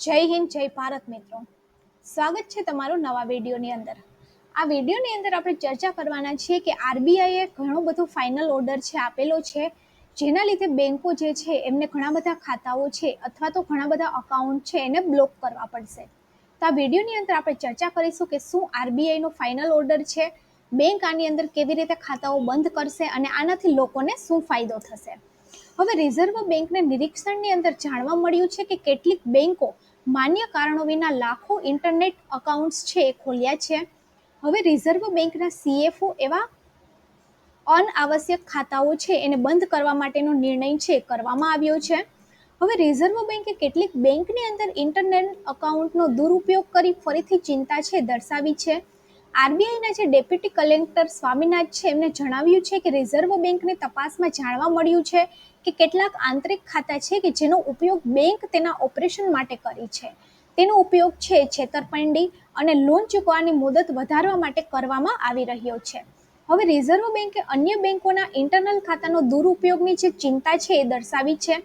જય હિન્દ, જય ભારત મિત્રો. સ્વાગત છે તમારું નવા વિડીયોની અંદર. આ વિડીયોની અંદર આપણે ચર્ચા કરવાના છીએ કે આરબીઆઈએ ઘણો બધો ફાઇનલ ઓર્ડર છે આપેલો છે. જેના લીધે બેન્કો જે છે એમને ઘણા બધા ખાતાઓ છે અથવા તો ઘણા બધા અકાઉન્ટ છે એને બ્લોક કરવા પડશે. તો આ વિડીયોની અંદર આપણે ચર્ચા કરીશું કે શું આરબીઆઈનો ફાઇનલ ઓર્ડર છે, બેંક આની અંદર કેવી રીતે ખાતાઓ બંધ કરશે અને આનાથી લોકોને શું ફાયદો થશે. હવે રિઝર્વ બેંકને નિરીક્ષણની અંદર જાણવા મળ્યું છે કે કેટલીક બેંકો માન્ય કારણો વિના લાખો ઇન્ટરનેટ અકાઉન્ટ્સ છે એ ખોલ્યા છે. હવે રિઝર્વ બેંકના સીએફઓ એવા અનઆવશ્યક ખાતાઓ છે એને બંધ કરવા માટેનો નિર્ણય છે કરવામાં આવ્યો છે. હવે રિઝર્વ બેંકે કેટલીક બેંકની અંદર ઇન્ટરનેટ અકાઉન્ટનો દુરુપયોગ કરી ફરીથી ચિંતા છે, દર્શાવી છે. આરબીઆઈના જે ડેપ્યુટી કલેક્ટર સ્વામીનાથ છે, એમને જણાવ્યું છે કે રિઝર્વ બેંકની તપાસમાં જાણવા મળ્યું છે કે કેટલાક આંતરિક ખાતા છે કે જેનો ઉપયોગ બેંક તેના ઓપરેશન માટે કરી છે. તેનો ઉપયોગ છે છેતરપિંડી અને લોન ચૂકવવાની મુદત વધારવા માટે કરવામાં આવી રહ્યો છે. હવે રિઝર્વ બેંકે અન્ય બેંકોના ઇન્ટરનલ ખાતાનો દુરુપયોગની જે ચિંતા છે એ દર્શાવી છે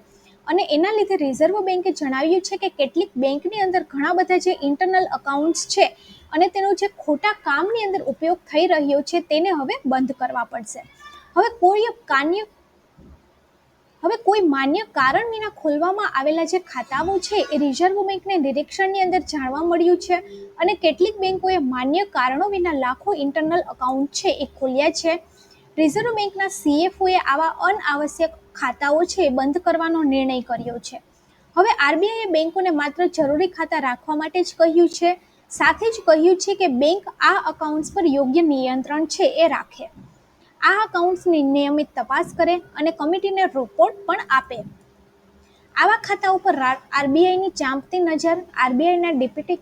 અને એના લીધે રિઝર્વ બેંકે જણાવ્યું છે કે કેટલીક બેંકની અંદર ઘણા બધા જે ઇન્ટરનલ અકાઉન્ટ્સ છે અને તેનો જે ખોટા કામની અંદર ઉપયોગ થઈ રહ્યો છે તેને હવે બંધ કરવા પડશે. હવે કોઈ કાન્ય હવે કોઈ માન્ય કારણ વિના ખોલવામાં આવેલા જે ખાતાઓ છે એ રિઝર્વ બેંકને નિરીક્ષણની અંદર જાણવા મળ્યું છે અને કેટલીક બેંકોએ માન્ય કારણો વિના લાખો ઇન્ટરનલ અકાઉન્ટ છે એ ખોલ્યા છે. રિઝર્વ બેંકના સીએફઓએ આવા અનઆવશ્યક ખાતાઓ છે એ બંધ કરવાનો નિર્ણય કર્યો છે. હવે આરબીઆઈએ બેંકોને માત્ર જરૂરી ખાતા રાખવા માટે જ કહ્યું છે. સાથે જ કહ્યું છે કે બેંક આ અકાઉન્ટ્સ પર યોગ્ય નિયંત્રણ છે એ રાખે. આ અકાઉન્ટ્સની નિયમિત તપાસ કરે અને કમિટીને રિપોર્ટ પણ આપે. આવા ખાતા ઉપર આરબીઆઈની ચાંપતી નજર આરબીઆઈના ડેપ્યુટી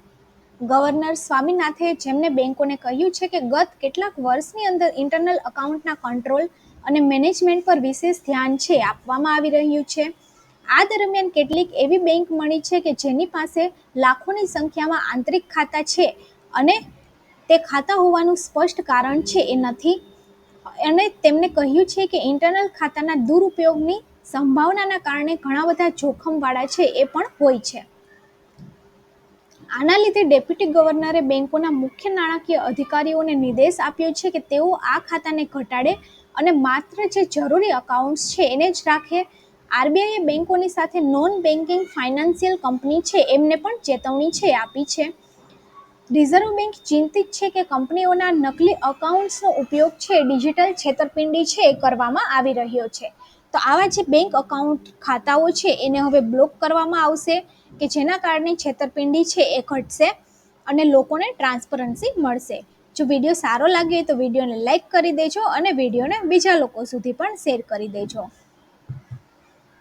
ગવર્નર સ્વામીનાથે જેમને બેંકોને કહ્યું છે કે ગત કેટલાક વર્ષની અંદર ઇન્ટરનલ અકાઉન્ટના કંટ્રોલ અને મેનેજમેન્ટ પર વિશેષ ધ્યાન છે આપવામાં આવી રહ્યું છે. આ દરમિયાન કેટલીક એવી બેંક મળી છે કે જેની પાસે લાખોની સંખ્યામાં આંતરિક ખાતા છે અને તે ખાતા હોવાનું સ્પષ્ટ કારણ છે એ નથી. અને તેમણે કહ્યું છે કે ઇન્ટરનલ ખાતાના દુરુપયોગની સંભાવનાના કારણે ઘણા બધા જોખમવાળા છે એ પણ હોય છે. આના લીધે ડેપ્યુટી ગવર્નરે બેંકોના મુખ્ય નાણાકીય અધિકારીઓને નિર્દેશ આપ્યો છે કે તેઓ આ ખાતાને ઘટાડે અને માત્ર જે જરૂરી અકાઉન્ટ્સ છે એને જ રાખે આરબીઆઈએ બેંકોની સાથે નોન બેન્કિંગ ફાઇનાન્શિયલ કંપની છે, એમને પણ ચેતવણી છે આપી છે. રિઝર્વ બેંક ચિંતિત છે કે કંપનીઓના નકલી અકાઉન્ટ્સનો ઉપયોગ છે, ડિજિટલ છેતરપિંડી છે એ કરવામાં આવી રહ્યો છે. તો આવા જે બેંક અકાઉન્ટ ખાતાઓ છે, એને હવે બ્લોક કરવામાં આવશે કે જેના કારણે છેતરપિંડી છે એ ઘટશે અને લોકોને ટ્રાન્સપરન્સી મળશે. જો વીડિયો સારો હોય તો વિડીયોને લાઇક કરી દેજો અને વિડીયોને બીજા લોકો સુધી પણ શેર કરી દેજો.